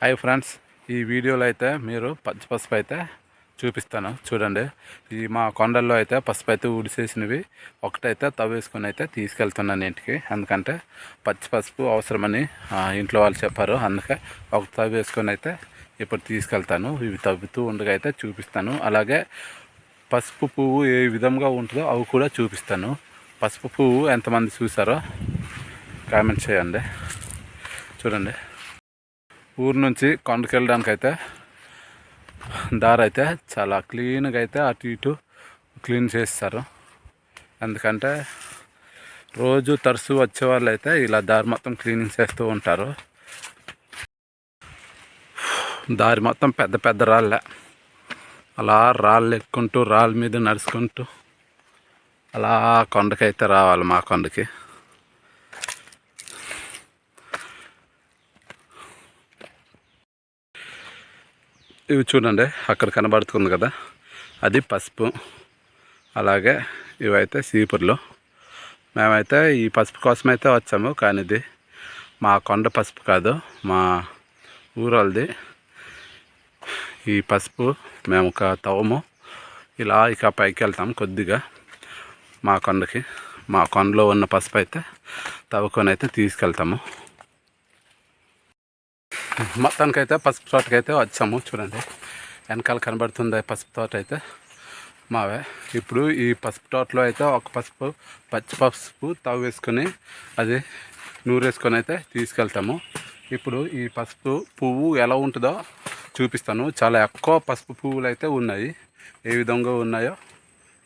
Hi friends ఈ వీడియోలో అయితే మీరు పచ్చి పసుపు అయితే చూపిస్తాను. చూడండి. ఈ మా కొండల్లో అయితే పసుపు అయితే ఉడిసేసినవి ఒకటైతే తవ్వేసుకొని అయితే తీసుకెళ్తున్నాను ఇంటికి. ఎందుకంటే పచ్చి పసుపు అవసరమని ఇంట్లో వాళ్ళు చెప్పారు. అందుకే ఒక తవ్వేసుకొని అయితే ఇప్పుడు తీసుకెళ్తాను. ఇవి తవ్వుతూ ఉండగా అయితే చూపిస్తాను. అలాగే పసుపు పువ్వు ఏ విధంగా ఉంటుందో అవి కూడా చూపిస్తాను. పసుపు పువ్వు ఎంతమంది చూసారో కామెంట్ చేయండి. చూడండి. ఊరు నుంచి కొండకి వెళ్ళడానికి అయితే దారి అయితే చాలా క్లీన్గా అయితే అటు ఇటు క్లీన్ చేస్తారు. ఎందుకంటే రోజు తరచు వచ్చే వాళ్ళు అయితే ఇలా దారి మొత్తం క్లీనింగ్ చేస్తూ ఉంటారు. దారి మొత్తం పెద్ద పెద్ద రాళ్ళే. అలా రాళ్ళు ఎక్కుంటూ రాళ్ళ మీద నడుచుకుంటూ అలా కొండకైతే రావాలి మా కొండకి. ఇవి చూడండి అక్కడ కనబడుతుంది కదా. అది పసుపు. అలాగే ఇవైతే సీపుర్లు. మేమైతే ఈ పసుపు కోసం అయితే వచ్చాము కానీ ఇది మా కొండ పసుపు కాదు మా ఊరోళ్ళది. ఈ పసుపు మేము ఒక తవ్వము. ఇలా ఇక పైకి వెళ్తాం కొద్దిగా మా కొండకి. మా కొండలో ఉన్న పసుపు అయితే తవ్వుకొని అయితే తీసుకెళ్తాము. మొత్తానికైతే పసుపు తోటకైతే వచ్చాము చూడండి. వెనకాల కనబడుతుంది పసుపు తోట అయితే మావే. ఇప్పుడు ఈ పసుపు తోటలో అయితే ఒక పసుపు పచ్చి పసుపు తవ్వు వేసుకొని అది నూరేసుకొని అయితే తీసుకెళ్తాము. ఇప్పుడు ఈ పసుపు పువ్వు ఎలా ఉంటుందో చూపిస్తాను. చాలా ఎక్కువ పసుపు పువ్వులు అయితే ఉన్నాయి. ఏ విధంగా ఉన్నాయో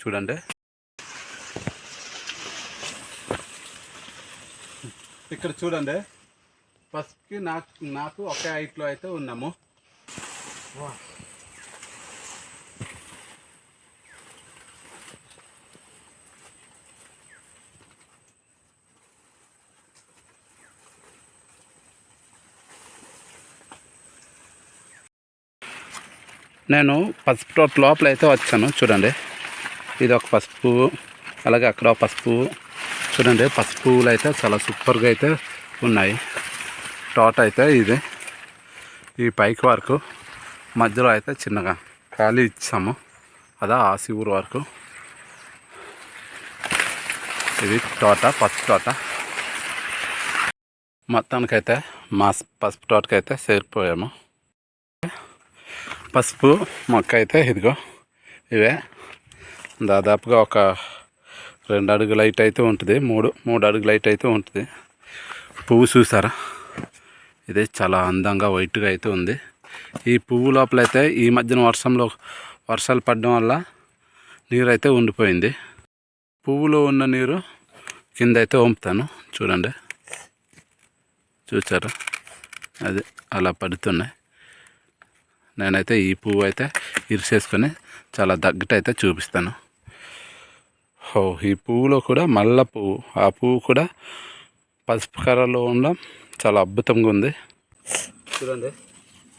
చూడండి. ఇక్కడ చూడండి. పసుపుకి నాకు నాకు ఒకే హైట్లో అయితే ఉన్నాము. నేను పసుపు తోట లోపల అయితే వచ్చాను చూడండి. ఇది ఒక పసుపు అలాగే అక్కడ పసుపు చూడండి. పసుపు పువ్వులు అయితే చాలా సూపర్గా అయితే ఉన్నాయి. టోట అయితే ఇది. ఈ పైకి వరకు మధ్యలో అయితే చిన్నగా ఖాళీ ఇచ్చాము. అదా ఆ శివురు వరకు. ఇది తోట పసుపు తోట. మొత్తానికైతే మా పసుపు తోటకైతే చేరిపోయాము పసుపు మొక్క అయితే ఇదిగో ఇవే. దాదాపుగా ఒక రెండు అడుగు లైట్ అయితే ఉంటుంది. మూడు మూడు అడుగు లైట్ అయితే ఉంటుంది. పువ్వు చూసారా? ఇది చాలా అందంగా వైట్గా అయితే ఉంది. ఈ పువ్వు లోపల అయితే ఈ మధ్యన వర్షంలో వర్షాలు పడడం వల్ల నీరు అయితే ఉండిపోయింది. పువ్వులో ఉన్న నీరు కింద అయితే వంపుతాను. చూడండి. చూసారా? అది అలా పడుతున్నాయి. నేనైతే ఈ పువ్వు అయితే ఇరిసేసుకొని చాలా దగ్గట అయితే చూపిస్తాను. ఓ ఈ పువ్వులో కూడా మల్ల పువ్వు. ఆ పువ్వు కూడా పసుపు కర్రలో ఉండడం చాలా అద్భుతంగా ఉంది. చూడండి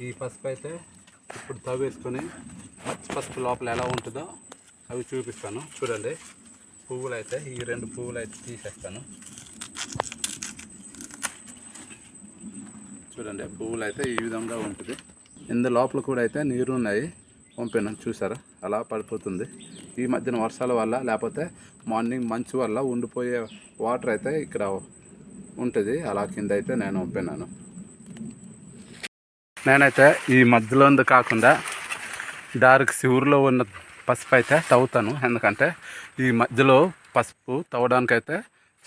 ఈ పసుపు అయితే ఇప్పుడు తవ్వేసుకొని పచ్చి పసుపు లోపల ఎలా ఉంటుందో అవి చూపిస్తాను. చూడండి పువ్వులు అయితే ఈ రెండు పువ్వులు అయితే తీసేస్తాను. చూడండి పువ్వులు అయితే ఈ విధంగా ఉంటుంది. ఇందు లోపల కూడా అయితే నీరు ఉన్నాయి. పంపాను చూసారా? అలా పడిపోతుంది. ఈ మధ్యన వర్షాల వల్ల లేకపోతే మార్నింగ్ మంచు వల్ల ఉండిపోయే వాటర్ అయితే ఇక్కడ ఉంటుంది. అలా కింద అయితే నేను ఒప్పినాను. నేనైతే ఈ మధ్యలో ఉంది కాకుండా దారికి శివురులో ఉన్న పసుపు అయితే తవ్వుతాను. ఎందుకంటే ఈ మధ్యలో పసుపు తవ్వడానికైతే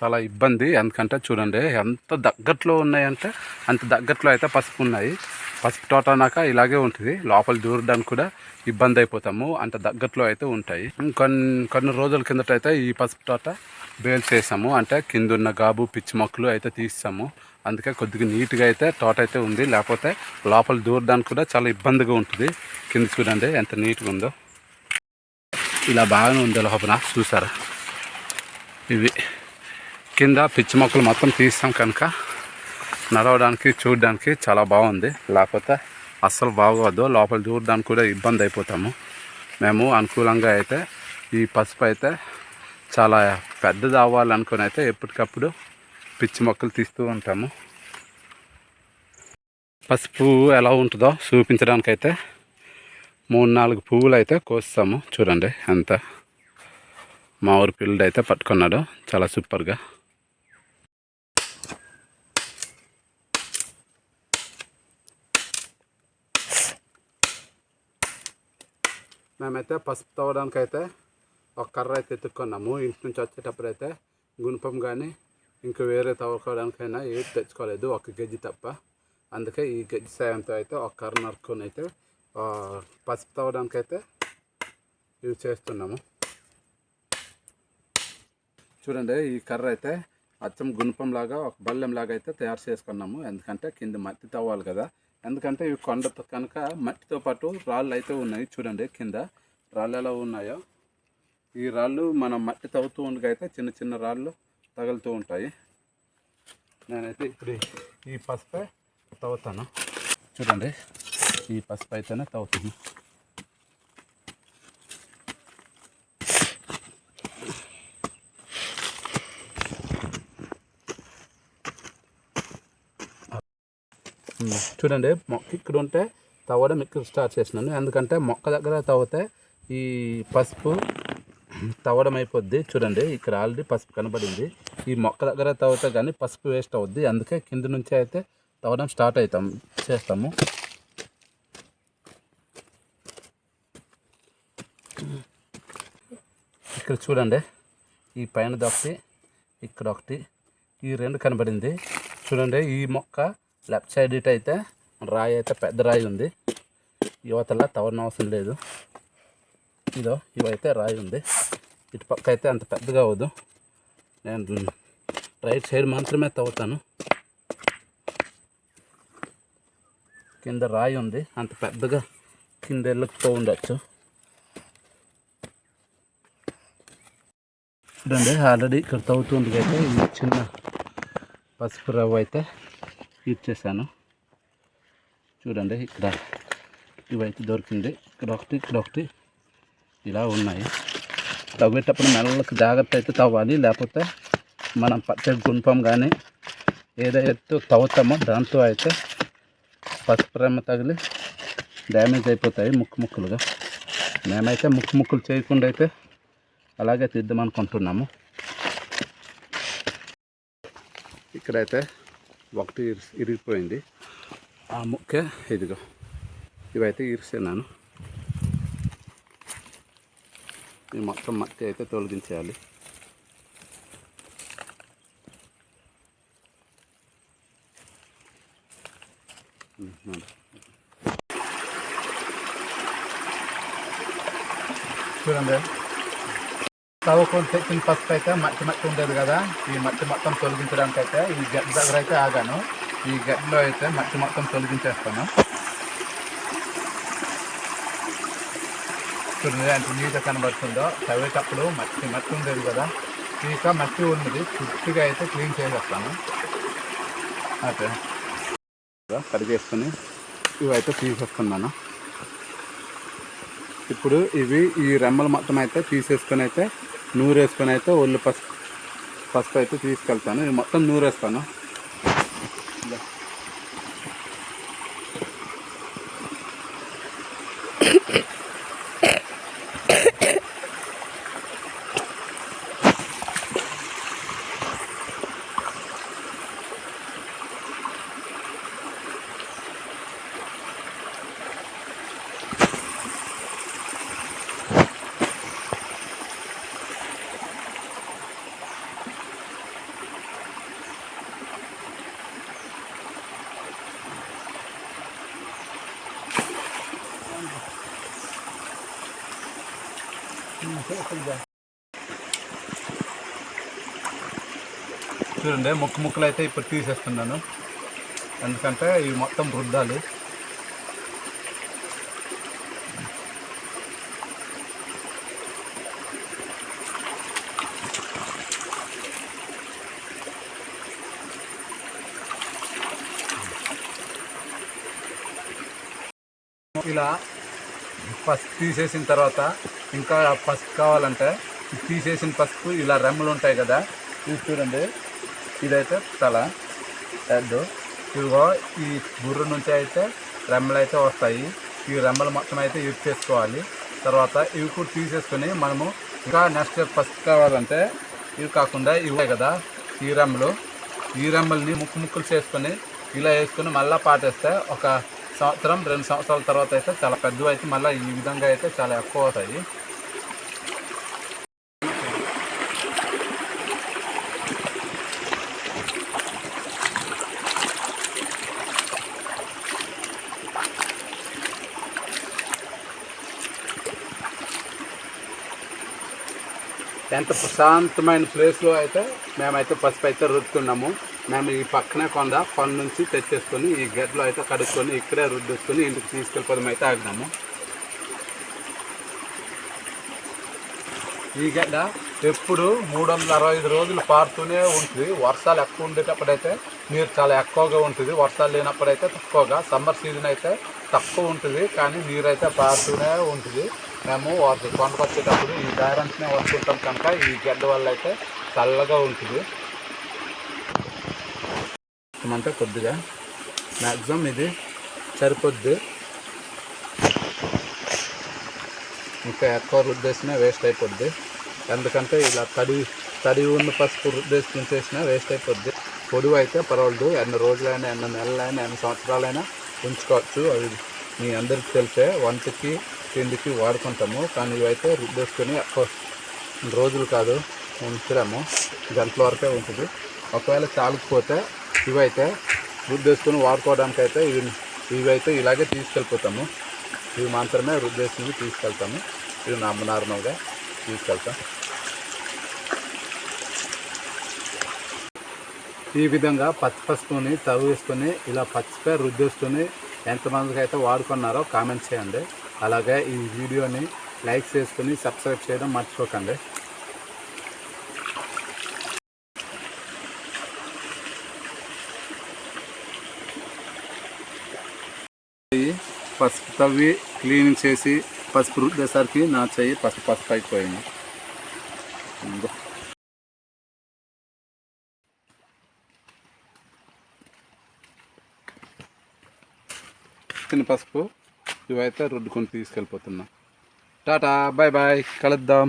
చాలా ఇబ్బంది. ఎందుకంటే చూడండి ఎంత దగ్గరలో ఉన్నాయంటే అంత దగ్గరలో అయితే పసుపు ఉన్నాయి. పసుపు తోట అన్నాక ఇలాగే ఉంటుంది. లోపల దూరడానికి కూడా ఇబ్బంది అయిపోతాము. అంత దగ్గరలో అయితే ఉంటాయి. కొన్ని కొన్ని రోజుల కిందట అయితే ఈ పసుపు తోట బేల్ చేసాము. అంటే కింద ఉన్న గాబు పిచ్చి మొక్కలు అయితే తీసాము అందుకే కొద్దిగా నీట్గా అయితే తోట అయితే ఉంది. లేకపోతే లోపల దూరడానికి కూడా చాలా ఇబ్బందిగా ఉంటుంది. కింద చూడండి ఎంత నీట్గా ఉందో. ఇలా బాగానే ఉంది లోపల. చూసారా? ఇవి. కింద పిచ్చి మొక్కలు మొత్తం తీస్తాం కనుక నడవడానికి చూడడానికి చాలా బాగుంది. లేకపోతే అస్సలు బాగోదు. లోపల చూడడానికి కూడా ఇబ్బంది అయిపోతాము. మేము అనుకూలంగా అయితే ఈ పసుపు అయితే చాలా పెద్దది అవ్వాలనుకుని అయితే ఎప్పటికప్పుడు పిచ్చి మొక్కలు తీస్తూ ఉంటాము. పసుపు ఎలా ఉంటుందో చూపించడానికైతే మూడు నాలుగు పువ్వులు అయితే కోస్తాము. చూడండి ఎంత మా ఊరి పిల్లడు అయితే పట్టుకున్నాడు. చాలా సూపర్గా మేమైతే పసుపు తవ్వడానికి అయితే ఒక కర్ర అయితే ఎత్తుక్కున్నాము. ఇంటి నుంచి వచ్చేటప్పుడు అయితే గుణపం కానీ ఇంకా వేరే తవ్వుకోవడానికైనా ఏది తెచ్చుకోలేదు ఒక గజ్జి తప్ప. అందుకే ఈ గజ్జి సాయంతో అయితే ఒక కర్ర నరుక్కొని అయితే పసుపు తవ్వడానికి అయితే యూజ్ చేస్తున్నాము. చూడండి ఈ కర్ర అయితే అచ్చం గుణపంలాగా ఒక బల్లెంలాగా అయితే తయారు చేసుకున్నాము. ఎందుకంటే కింద మట్టి తవ్వాలి కదా. ఎందుకంటే ఇవి కొండ కనుక మట్టితో పాటు రాళ్ళు అయితే ఉన్నాయి చూడండి కింద. రాళ్ళు ఎలా ఉన్నాయో. ఈ రాళ్ళు మనం మట్టి తవ్వుతూ ఉండగా అయితే చిన్న చిన్న రాళ్ళు తగులుతూ ఉంటాయి. నేనైతే ఇప్పుడు ఈ పసుపే తవ్వుతాను. చూడండి ఈ పసుపు అయితేనే తవ్వుతాను చూడండి మొక్క ఇక్కడ ఉంటే తవ్వడం ఇక్కడ స్టార్ట్ చేసినాను ఎందుకంటే మొక్క దగ్గర తవ్వితే ఈ పసుపు తవ్వడం అయిపోద్ది. చూడండి ఇక్కడ ఆల్రెడీ పసుపు కనబడింది. ఈ మొక్క దగ్గర తవ్వితే కానీ పసుపు వేస్ట్ అవుద్ది. అందుకే కింద నుంచి అయితే తవ్వడం స్టార్ట్ అవుతాం చేస్తాము. ఇక్కడ చూడండి ఈ పైన దొక్కటి ఇక్కడ ఒకటి ఈ రెండు కనబడింది. చూడండి ఈ మొక్క లెఫ్ట్ సైడ్ ఇటు అయితే రాయి అయితే పెద్ద రాయి ఉంది. యువతల తవరణ అవసరం లేదు. ఇదో ఇవైతే రాయి ఉంది. ఇటు పక్క అయితే అంత పెద్దగా అవ్వదు. నేను రైట్ సైడ్ మాత్రమే తవ్వుతాను. కింద రాయి ఉంది. అంత పెద్దగా కింద వెళ్ళకపో ఉండొచ్చు చూడండి ఆల్రెడీ ఇక్కడ తవ్వుతుంది అయితే ఈ చిన్న పసుపు రవ్వ అయితే. ఇచ్చేసాను చూడండి ఇక్కడ ఇవైతే దొరికింది. ఇక్కడ ఒకటి ఇక్కడ ఒకటి. ఇలా ఉన్నాయి. తవ్వేటప్పుడు మెల్లకి జాగ్రత్త అయితే తవ్వాలి. లేకపోతే మనం పచ్చడి గుంపం కానీ ఏదైతే తవ్వుతామో దాంతో అయితే పసుపు తగిలి డ్యామేజ్ అయిపోతాయి ముక్కు ముక్కులుగా. మేమైతే ముక్కు ముక్కులు చేయకుండా అయితే అలాగే తీద్దామనుకుంటున్నాము ఇక్కడైతే ఒకటి ఇరిగిపోయింది. ఆ ముక్క ఇదిగో. ఇవైతే ఇరిసినాను ఈ మొత్తం మట్టి అయితే తొలగించేయాలి. చూడండి. తవ్వుకొని తెచ్చిన పసుపు అయితే మట్టి మట్టి ఉండేది కదా ఈ మట్టి మొత్తం తొలగించడానికి అయితే ఈ గడ్డ దగ్గర అయితే ఆగాను ఈ గడ్డలో అయితే మట్టి మొత్తం తొలగించేస్తాను చూడండి ఎంత నీట్గా కనబడుతుందో చదివేటప్పుడు మట్టి మట్టి ఉండేది కదా ఇంకా మట్టి ఉన్నది పూర్తిగా అయితే క్లీన్ చేసేస్తాను అదే కడిగేసుకొని ఇవైతే తీసేస్తున్నాను ఇప్పుడు ఇవి ఈ రెమ్మలు మొత్తం అయితే తీసేసుకొని అయితే నూరు వేసుకొని అయితే ఒళ్ళు పసుపు పసుపు అయితే తీసుకెళ్తాను. ఇది మొత్తం నూరేస్తాను ఇదా. చూడండి ముక్కు ముక్కలు అయితే ఇప్పుడు తీసేస్తున్నాను. ఎందుకంటే ఇవి మొత్తం రుద్దాలి. ఇలా పసుపు తీసేసిన తర్వాత ఇంకా పసుపు కావాలంటే తీసేసిన పసుపు ఇలా రెమ్మలు ఉంటాయి కదా ఇది చూడండి. ఇదైతే తల హెడ్ ఇదిగో ఈ గుర్రు నుంచి అయితే రెమ్మలు అయితే వస్తాయి. ఈ రెమ్మలు మొత్తం అయితే యూజ్ చేసుకోవాలి. తర్వాత ఇవి కూడా తీసేసుకొని మనము ఇంకా నెక్స్ట్ ఫస్ట్ కావాలంటే ఇవి కాకుండా ఇవే కదా ఈ రెమ్మలు. ఈ రెమ్మల్ని ముక్కు ముక్కులు చేసుకొని ఇలా వేసుకొని మళ్ళీ పాటేస్తే ఒక సంవత్సరం రెండు సంవత్సరాల తర్వాత అయితే చాలా పెద్దవి అయితే మళ్ళీ ఈ విధంగా అయితే చాలా ఎక్కువ అవుతాయి. ఎంత ప్రశాంతమైన ప్లేస్లో అయితే మేమైతే పసుపు అయితే రుద్దుతున్నాము మేము ఈ పక్కనే కొండ కొండ నుంచి తెచ్చేసుకొని ఈ గడ్డలో అయితే కడుక్కొని ఇక్కడే రుద్దేసుకొని ఇంటికి తీసుకెళ్ళిపోదాం అయితే ఆగినాము ఈ గడ్డ ఎప్పుడు మూడు వందల అరవై ఐదు రోజులు పారుతూనే ఉంటుంది. వర్షాలు ఎక్కువ ఉండేటప్పుడైతే నీరు చాలా ఎక్కువగా ఉంటుంది. వర్షాలు లేనప్పుడైతే తక్కువగా. సమ్మర్ సీజన్ అయితే తక్కువ ఉంటుంది. కానీ నీరు అయితే పారుతూనే ఉంటుంది. మేము వాటి కొండకు వచ్చేటప్పుడు ఈ దారంతనే వస్తుంటాం కనుక ఈ గడ్డ వల్ల అయితే చల్లగా ఉంటుంది. అంటే కొద్దిగా మ్యాక్సిమం ఇది సరిపోద్ది. ఇంకా ఎక్కువ రుద్దేసినా వేస్ట్ అయిపోద్ది. ఎందుకంటే ఇలా తడి తడి ఉన్న పసుపు రుద్దేసి ఉంచేసినా వేస్ట్ అయిపోద్ది. పొడువు అయితే పర్వాలేదు. ఎన్ని రోజులైనా ఎన్ని నెలలైనా ఎన్ని సంవత్సరాలైనా ఉంచుకోవచ్చు. అవి మీ అందరికి తెలిసే. వంటకి తిండికి వాడుకుంటాము. కానీ ఇవైతే రుద్దేసుకొని రోజులు కాదు ఉంచడము గంటల వరకే ఉంటుంది. ఒకవేళ చాలకపోతే ఇవైతే రుద్దేసుకొని వాడుకోవడానికి అయితే ఇవి ఇవైతే ఇలాగే తీసుకెళ్ళిపోతాము. ఇవి మాత్రమే రుద్దేసుకుని తీసుకెళ్తాము. ఇవి నార్మ- నార్మల్గా తీసుకెళ్తాం. ఈ విధంగా పచ్చి పసుపుని తవ్వు వేసుకొని ఇలా పచ్చిపై రుద్దేసుకొని ఎంతమందికి అయితే వాడుకున్నారో కామెంట్ చేయండి. అలాగే ఈ వీడియోని లైక్ చేసుకుని సబ్స్క్రైబ్ చేయడం మర్చిపోకండి. పసుపు తవ్వి క్లీనింగ్ చేసి పసుపు రుద్దేసరికి నా చెయ్యి పసుపు పసుపు అయిపోయింది. చిన్న పసుపు. ఇవైతే రుద్దుకొని తీసుకెళ్ళిపోతున్నా. టాటా బాయ్ బాయ్ కలుద్దాం.